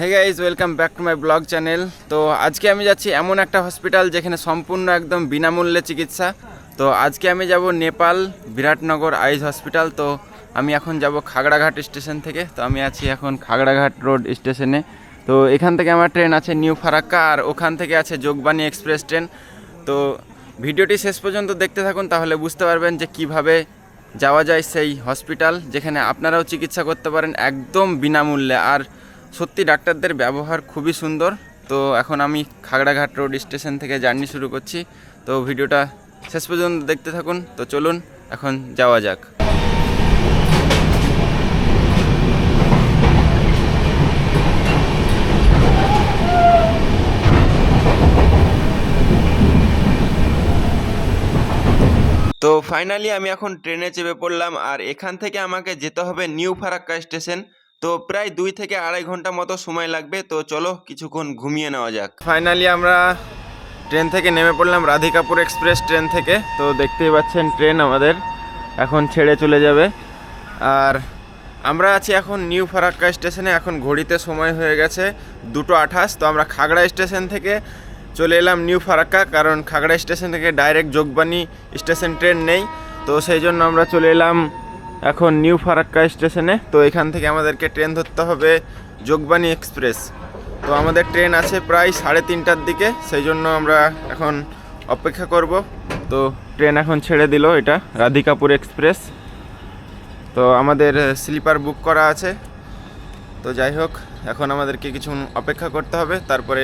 Hey guys welcome back to my blog channel তো আজকে আমি যাচ্ছি এমন একটা হসপিটাল যেখানে সম্পূর্ণ একদম বিনামূল্যে চিকিৎসা। তো আজকে আমি যাব নেপাল, বিরাটনগর আইজ হসপিটাল তো আমি এখন যাব খাগড়াঘাট স্টেশন থেকে। তো আমি আছি এখন খাগড়াঘাট রোড স্টেশনে তো এখান থেকে আমার ট্রেন আছে নিউ ফারাক্কা আর ওখান থেকে আছে যোগবাণী এক্সপ্রেস ট্রেন তো ভিডিওটি শেষ পর্যন্ত দেখতে থাকুন, তাহলে বুঝতে পারবেন যে কীভাবে যাওয়া যায় সেই হসপিটাল যেখানে আপনারাও চিকিৎসা করতে পারেন একদম বিনামূল্যে। আর সত্যি ডাক্তারদের ব্যবহার খুবই সুন্দর। তো এখন আমি খাগড়াঘাট রোড স্টেশন থেকে জার্নি শুরু করছি। তো ভিডিওটা শেষ পর্যন্ত দেখতে থাকুন। তো চলুন, এখন যাওয়া যাক। তো ফাইনালি আমি এখন ট্রেনে চেপে পড়লাম। আর এখান থেকে আমাকে যেতে হবে নিউ ফারাক্কা স্টেশন। তো প্রায় দুই থেকে আড়াই ঘণ্টা মতো সময় লাগবে, তো চলো কিছুক্ষণ ঘুমিয়ে নেওয়া যাক। ফাইনালি আমরা ট্রেন থেকে নেমে পড়লাম রাধিকাপুর এক্সপ্রেস ট্রেন থেকে। তো দেখতেই পাচ্ছেন ট্রেন আমাদের এখন ছেড়ে চলে যাবে। আর আমরা আছি এখন নিউ ফারাক্কা স্টেশনে, এখন ঘড়িতে সময় হয়ে গেছে দুটো আঠাশ। তো আমরা খাগড়া স্টেশন থেকে চলে এলাম নিউ ফারাক্কা, কারণ খাগড়া স্টেশন থেকে ডাইরেক্ট যোগবাণী স্টেশন ট্রেন নেই। তো সেই জন্য আমরা চলে এলাম এখন নিউ ফারাক্কা স্টেশনে। তো এখান থেকে আমাদেরকে ট্রেন ধরতে হবে যোগবাণী এক্সপ্রেস। তো আমাদের ট্রেন আছে প্রায় সাড়ে তিনটার দিকে, সেই জন্য আমরা এখন অপেক্ষা করব। তো ট্রেন এখন ছেড়ে দিল এটা, রাধিকাপুর এক্সপ্রেস। তো আমাদের স্লিপার বুক করা আছে। তো যাই হোক, এখন আমাদেরকে কিছু অপেক্ষা করতে হবে, তারপরে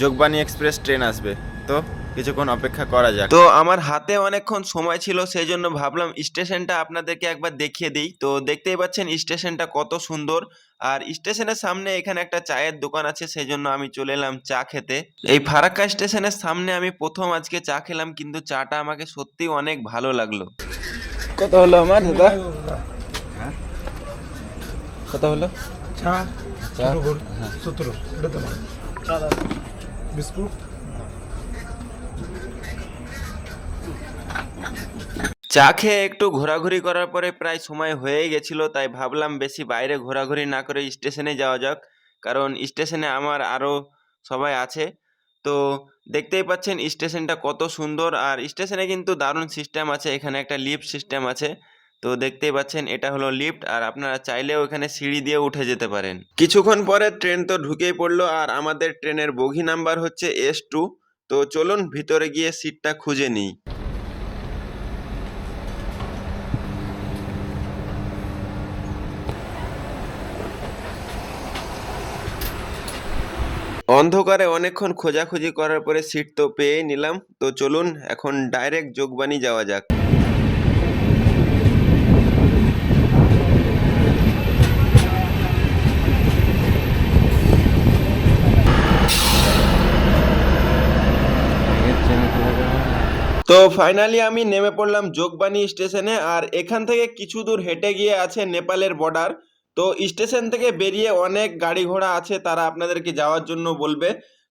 যোগবাণী এক্সপ্রেস ট্রেন আসবে। তো কিছুক্ষণ অপেক্ষা করা যাক। তো আমার হাতে অনেকক্ষণ সময় ছিল সেই জন্য ভাবলাম স্টেশনটা আপনাদেরকে একবার দেখিয়ে দিই। তো দেখতেই পাচ্ছেন স্টেশনটা কত সুন্দর। আর স্টেশনের সামনে এখানে একটা চায়ের দোকান আছে সেই জন্য আমি চলে এলাম চা খেতে। এই ফারাক্কা স্টেশনের সামনে আমি প্রথম আজকে চা খেলাম কিন্তু চাটা আমাকে সত্যি অনেক ভালো লাগল। কত হলো আমার? দাদা? কত হলো? চা? চা? সতেরো এটা তোমার চা বিস্কুট? চা খেয়ে একটু ঘোরাঘুরি করার পরে প্রায় সময় হয়ে গেছিল, তাই ভাবলাম বেশি বাইরে ঘোরাঘুরি না করে স্টেশনে যাওয়া যাক, কারণ স্টেশনে আমার আরও সবাই আছে। তো দেখতেই পাচ্ছেন স্টেশনটা কত সুন্দর, আর স্টেশনে কিন্তু দারুণ সিস্টেম আছে, এখানে একটা লিফট সিস্টেম আছে। তো দেখতেই পাচ্ছেন এটা হলো লিফট আর আপনারা চাইলেও এখানে সিঁড়ি দিয়ে উঠে যেতে পারেন। কিছুক্ষণ পরে ট্রেন তো ঢুকেই পড়ল, আর আমাদের ট্রেনের বগি নাম্বার হচ্ছে এস টু তো চলুন ভিতরে গিয়ে সিটটা খুঁজে নিই। অন্ধকারে অনেকক্ষণ খোঁজাখুঁজি করার পরে সিট তো পেয়ে নিলাম। তো চলুন, এখন ডাইরেক্ট যোগবাণী যাওয়া যাক। তো ফাইনালি আমি নেমে পড়লাম যোগবাণী স্টেশনে, আর এখান থেকে কিছু দূর হেঁটে গিয়ে আছে নেপালের বর্ডার তো স্টেশন থেকে বেরিয়ে অনেক গাড়ি ঘোড়া আছে, তারা আপনাদেরকে যাওয়ার জন্য বলবে।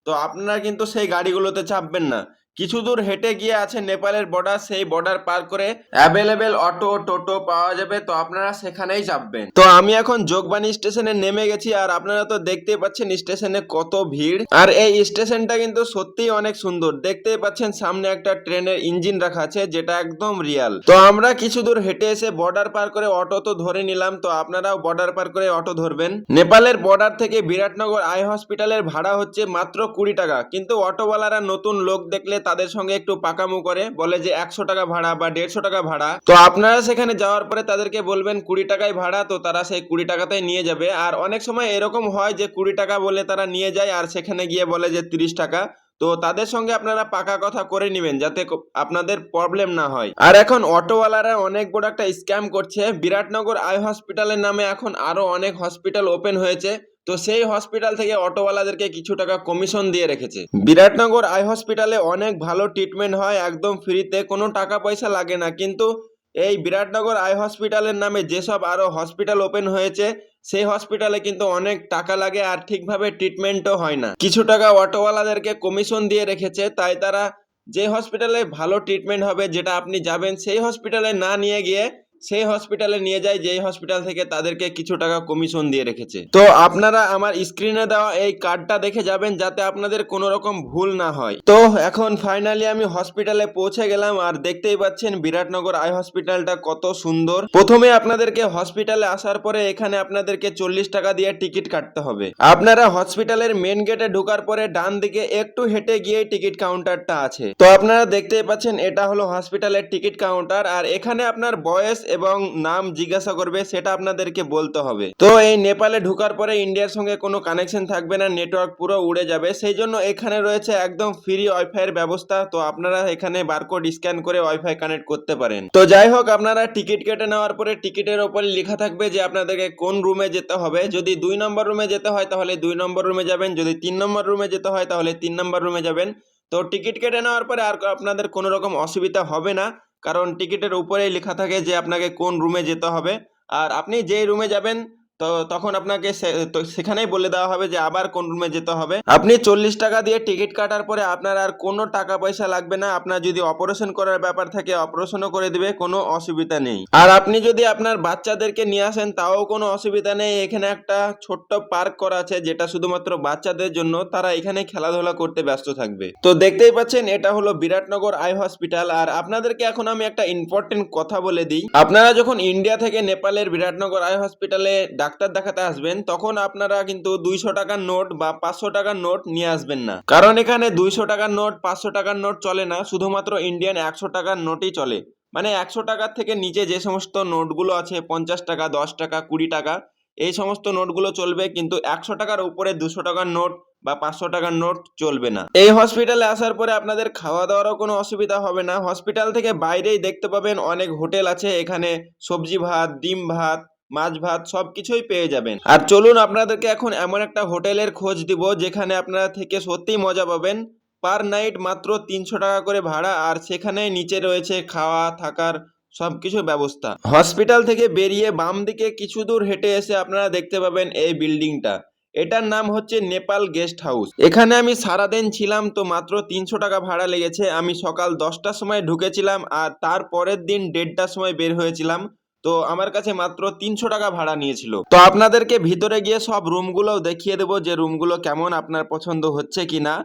তো আপনারা কিন্তু সেই গাড়িগুলোতে চাপবেন না। কিছু দূর হেঁটে গিয়ে আছে নেপালের বর্ডার সেই বর্ডার পার করে অ্যাভেলেবেল অটো টোটো পাওয়া যাবে, তো আপনারা সেখানেই চাপবেন তো আমি এখন যোগবাণী স্টেশনে নেমে গেছি, আর আপনারা তো দেখতেই পাচ্ছেন স্টেশনে কত ভিড়। আর এই স্টেশনটা কিন্তু সত্যিই অনেক সুন্দর। দেখতেই পাচ্ছেন সামনে একটা ট্রেনের ইঞ্জিন রাখা আছে, যেটা একদম রিয়াল তো আমরা কিছু দূর হেঁটে এসে বর্ডার পার করে অটো তো ধরে নিলাম, তো আপনারাও বর্ডার পার করে অটো ধরবেন। নেপালের বর্ডার থেকে বিরাটনগর আই হসপিটালের ভাড়া হচ্ছে মাত্র কুড়ি টাকা। কিন্তু অটোওয়ালারা নতুন লোক দেখলে তাদের সঙ্গে একটু পাকামু করে বলে যে একশো টাকা ভাড়া বা দেড়শো টাকা ভাড়া। তো আপনারা সেখানে যাওয়ার পরে তাদেরকে বলবেন কুড়ি টাকায় ভাড়া তো তারা সেই কুড়ি টাকাতেই নিয়ে যাবে। আর অনেক সময় এরকম হয় যে কুড়ি টাকা বলে তারা নিয়ে যায় আর সেখানে গিয়ে বলে যে তিরিশ টাকা। তো তাদের সঙ্গে আপনারা পাকা কথা করে নেবেন যাতে আপনাদের প্রবলেম না হয়। আর এখন অটোওয়ালারা অনেক বড় একটা স্ক্যাম করছে। বিরাটনগর আই হসপিটালের নামে এখন আরও অনেক হসপিটাল ওপেন হয়েছে। তো সেই হসপিটাল থেকে অটোওয়ালাদেরকে কিছু টাকা কমিশন দিয়ে রেখেছে। বিরাটনগর আই হসপিটালে অনেক ভালো ট্রিটমেন্ট হয়, একদম ফ্রিতে কোনো টাকা পয়সা লাগে না। কিন্তু এই বিরাটনগর আই হসপিটালের নামে যেসব আরও হসপিটাল ওপেন হয়েছে, সেই হসপিটালে কিন্তু অনেক টাকা লাগে আর ঠিকভাবে ট্রিটমেন্টও হয় না। কিছু টাকা অটোওয়ালাদেরকে কমিশন দিয়ে রেখেছে, তাই তারা যে হসপিটালে ভালো ট্রিটমেন্ট হবে, যেটা আপনি যাবেন, সেই হসপিটালে না নিয়ে গিয়ে সেই হসপিটালে নিয়ে যায়, যেই হসপিটাল থেকে তাদেরকে কিছু টাকা কমিশন দিয়ে রেখেছে। তো আপনারা আমার স্ক্রিনে দেওয়া এই কার্ডটা দেখে যাবেন, যাতে আপনাদের কোনো রকম ভুল না হয়। তো এখন ফাইনালি আমি হসপিটালে পৌঁছে গেলাম, আর দেখতেই পাচ্ছেন বিরাটনগর আই হসপিটালটা কত সুন্দর। প্রথমে আপনাদেরকে হসপিটালে আসার পরে এখানে আপনাদেরকে চল্লিশ টাকা দিয়ে টিকিট কাটতে হবে। আপনারা হসপিটালের মেন গেটে ঢোকার পরে ডান দিকে একটু হেঁটে গিয়ে টিকিট কাউন্টারটা আছে। তো আপনারা দেখতেই পাচ্ছেন, এটা হলো হসপিটালের টিকিট কাউন্টার আর এখানে আপনার বয়স এবং নাম জিজ্ঞাসা করবে, সেটা আপনাদেরকে বলতে হবে। তো এই নেপালে ঢোকার পরে ইন্ডিয়ার সঙ্গে কোনো কানেকশন থাকবে না নেটওয়ার্ক পুরো উড়ে যাবে। সেই জন্য এখানে রয়েছে একদম ফ্রি ওয়াইফাই এর ব্যবস্থা। তো আপনারা এখানে বারকোড স্ক্যান করে ওয়াইফাই কানেক্ট করতে পারেন। তো যাই হোক, আপনারা টিকিট কেটে নেওয়ার পরে টিকিটের ওপরে লেখা থাকবে যে আপনাদেরকে কোন রুমে যেতে হবে। যদি দুই নম্বর রুমে যেতে হয়, তাহলে দুই নম্বর রুমে যাবেন। যদি তিন নম্বর রুমে যেতে হয়, তাহলে তিন নম্বর রুমে যাবেন। তো টিকিট কেটে নেওয়ার পরে আর আপনাদের কোনো রকম অসুবিধা হবে না। কারণ টিকিটের উপরেই লেখা থাকে যে আপনাকে কোন রুমে যেতে হবে। আর আপনি যেই রুমে যাবেন তো তখন আপনাকে সেখানেই বলে দেওয়া হবে যে আবার কোন রুমে যেতে হবে। আপনি চল্লিশ টাকা দিয়ে টিকিট কাটার পরে আপনার আর কোনো টাকা পয়সা লাগবে না। আপনার যদি অপারেশন করার ব্যাপার থাকে অপারেশনও করে দিবে, কোনো অসুবিধা নেই। আর আপনি যদি আপনার বাচ্চাদেরকে নিয়ে আসেন, তাও কোনো অসুবিধা নেই। এখানে একটা ছোট্ট পার্ক করা আছে, যেটা শুধুমাত্র বাচ্চাদের জন্য। তারা এখানে খেলাধুলা করতে ব্যস্ত থাকবে। তো দেখতেই পাচ্ছেন, এটা হলো বিরাটনগর আই হসপিটাল। আর আপনাদেরকে এখন আমি একটা ইম্পর্টেন্ট কথা বলে দিই। আপনারা যখন ইন্ডিয়া থেকে নেপালের বিরাটনগর আই হসপিটালে ডাক্তার দেখাতে আসবেন, তখন আপনারা কিন্তু দুইশো টাকার নোট বা পাঁচশো টাকার নোট নিয়ে আসবেন না। কারণ এখানে দুইশো টাকার নোট, পাঁচশো টাকার নোট চলে না, শুধুমাত্র ইন্ডিয়ান একশো টাকার নোটই চলে। মানে একশো টাকার থেকে নিচে যে সমস্ত নোটগুলো আছে, পঞ্চাশ টাকা, দশ টাকা, কুড়ি টাকা, এই সমস্ত নোটগুলো চলবে, কিন্তু একশো টাকার উপরে দুশো টাকার নোট বা পাঁচশো টাকার নোট চলবে না। এই হসপিটালে আসার পরে আপনাদের খাওয়া দাওয়ারও কোনো অসুবিধা হবে না। হসপিটাল থেকে বাইরেই দেখতে পাবেন অনেক হোটেল আছে, এখানে সবজি ভাত, ডিম ভাত মাছ, ভাত সব কিছুই পেয়ে যাবেন। আর চলুন আপনাদেরকে এখন এমন একটা হোটেলের খোঁজ দিব, যেখানে আপনারা থেকে সত্যিই মজা পাবেন। পার নাইট মাত্র তিনশো টাকা করে ভাড়া, আর সেখানে নিচে রয়েছে খাওয়া, থাকার সবকিছু ব্যবস্থা। হসপিটাল থেকে বেরিয়ে বাম দিকে কিছু দূর হেঁটে এসে আপনারা দেখতে পাবেন এই বিল্ডিংটা। এটার নাম হচ্ছে নেপাল গেস্ট হাউস। এখানে আমি সারাদিন ছিলাম, তো মাত্র তিনশো টাকা ভাড়া লেগেছে। আমি সকাল দশটার সময় ঢুকেছিলাম, আর তার পরের দিন দেড়টার সময় বের হয়েছিলাম। তো আমার কাছে মাত্র তিনশো টাকা ভাড়া নিয়েছিল। তো আপনাদেরকে ভিতরে গিয়ে সব রুমগুলো দেখিয়ে দেবো যে রুমগুলো কেমন আপনার পছন্দ হচ্ছে কিনা।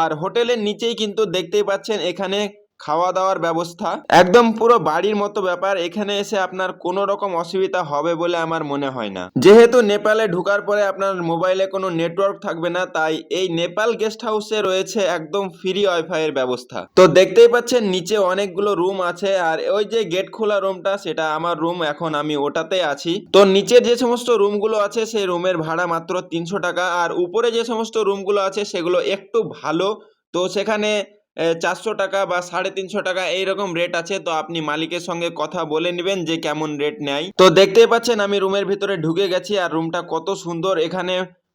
আর হোটেলের নিচেই কিন্তু দেখতেই পাচ্ছেন এখানে খাওয়া দাওয়ার ব্যবস্থা। একদম পুরো বাড়ির মতো ব্যাপার। এখানে এসে আপনার কোনো রকম অসুবিধা হবে বলে আমার মনে হয় না। যেহেতু নেপালে ঢোকার পরে আপনার মোবাইলে কোনো নেটওয়ার্ক থাকবে না, তাই এই নেপাল গেস্ট হাউসে রয়েছে একদম ফ্রি ওয়াইফাই এর ব্যবস্থা। তো দেখতেই পাচ্ছেন, নিচে অনেকগুলো রুম আছে আর ওই যে গেট খোলা রুমটা, সেটা আমার রুম, এখন আমি ওটাতে আছি। তো নিচে যে সমস্ত রুমগুলো আছে, সেই রুমের ভাড়া মাত্র তিনশো টাকা। আর উপরে যে সমস্ত রুমগুলো আছে, সেগুলো একটু ভালো। তো সেখানে চারশো টাকা বা সাড়ে তিনশো টাকা এইরকম রেট আছে, তো আপনি মালিকের সঙ্গে কথা বলে নেবেন যে কেমন রেট নেয়। তো দেখতেই পাচ্ছেন আমি রুমের ভিতরে ঢুকে গেছি আর রুমটা কত সুন্দর। এখানে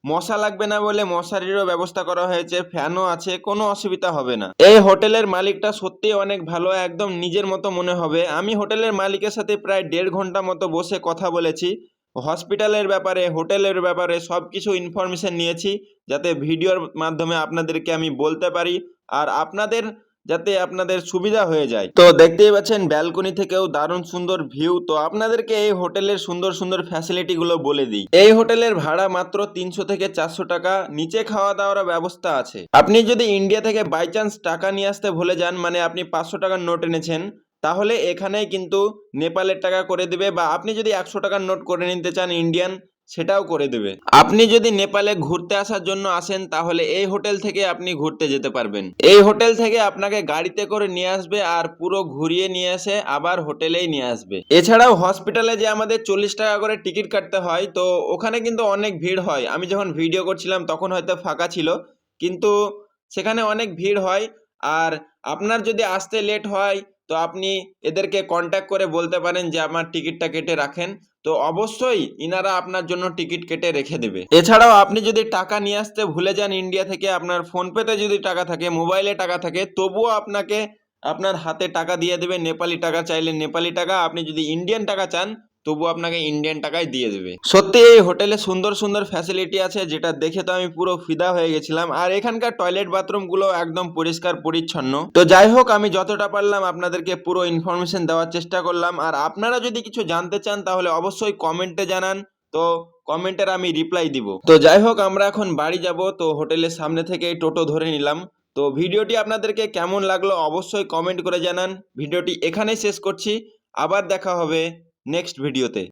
মশা লাগবে না বলে মশারিরও ব্যবস্থা করা হয়েছে, ফ্যানও আছে, কোনো অসুবিধা হবে না। এই হোটেলের মালিকটা সত্যি অনেক ভালো, একদম নিজের মতো মনে হবে। আমি হোটেলের মালিকের সাথে প্রায় দেড় ঘণ্টা মতো বসে কথা বলেছি। হসপিটালের ব্যাপারে, হোটেলের ব্যাপারে সব কিছু ইনফরমেশন নিয়েছি, যাতে ভিডিওর মাধ্যমে আপনাদেরকে আমি বলতে পারি। আর আপনাদের যাতে আপনাদের সুবিধা হয়ে যায়। তো দেখতেই পাচ্ছেন, ব্যালকনি থেকেও দারুণ সুন্দর ভিউ। তো আপনাদেরকে এই হোটেলের সুন্দর সুন্দর ফ্যাসিলিটি গুলো বলে দিই। এই হোটেলের ভাড়া মাত্র তিনশো থেকে চারশো টাকা। নিচে খাওয়া দাওয়ার ব্যবস্থা আছে। আপনি যদি ইন্ডিয়া থেকে বাই চান্স টাকা নিয়ে আসতে ভুলে যান মানে আপনি পাঁচশো টাকার নোট এনেছেন, তাহলে এখানেই কিন্তু নেপালের টাকা করে দেবে বা আপনি যদি একশো টাকার নোট করে নিতে চান, ইন্ডিয়ান সেটাও করে দেবে। আপনি যদি নেপালে ঘুরতে আসার জন্য আসেন, তাহলে এই হোটেল থেকে আপনি ঘুরতে যেতে পারবেন। এই হোটেল থেকে আপনাকে গাড়িতে করে নিয়ে আসবে আর পুরো ঘুরিয়ে নিয়ে এসে আবার হোটেলেই নিয়ে আসবে। এছাড়াও হসপিটালে যে আমাদের চল্লিশ টাকা করে টিকিট কাটতে হয়, তো ওখানে কিন্তু অনেক ভিড় হয়। আমি যখন ভিডিও করছিলাম, তখন হয়তো ফাঁকা ছিল, কিন্তু সেখানে অনেক ভিড় হয়। আর আপনার যদি আসতে লেট হয়, তো আপনি এদেরকে কন্ট্যাক্ট করে বলতে পারেন যে, আমার টিকিটটা কেটে রাখেন। তো অবশ্যই ইনারা আপনার জন্য টিকিট কেটে রেখে দেবে। এছাড়াও আপনি যদি টাকা নিয়ে আসতে ভুলে যান ইন্ডিয়া থেকে, আপনার ফোনপেতে যদি টাকা থাকে, মোবাইলে টাকা থাকে, তবুও আপনাকে আপনার হাতে টাকা দিয়ে দেবে। নেপালি টাকা চাইলে নেপালি টাকা। আপনি যদি ইন্ডিয়ান টাকা চান তবু আপনাকে ইন্ডিয়ান টাকায় দিয়ে দেবে। সত্যি এই হোটেলে সুন্দর সুন্দর ফ্যাসিলিটি আছে, যেটা দেখে তো আমি পুরো ফিদা হয়ে গেছিলাম। আর এখানকার টয়লেট বাথরুমগুলো একদম পরিষ্কার, পরিচ্ছন্ন। তো যাই হোক, আমি যতটা পারলাম আপনাদেরকে পুরো ইনফরমেশন দেওয়ার চেষ্টা করলাম। আর আপনারা যদি কিছু জানতে চান, তাহলে অবশ্যই কমেন্টে জানান। তো কমেন্টের আমি রিপ্লাই দিব। তো যাই হোক, আমরা এখন বাড়ি যাব। তো হোটেলের সামনে থেকে টোটো ধরে নিলাম। তো ভিডিওটি আপনাদেরকে কেমন লাগল, অবশ্যই কমেন্ট করে জানান। ভিডিওটি এখানেই শেষ করছি। আবার দেখা হবে। নেক্সট ভিডিওতে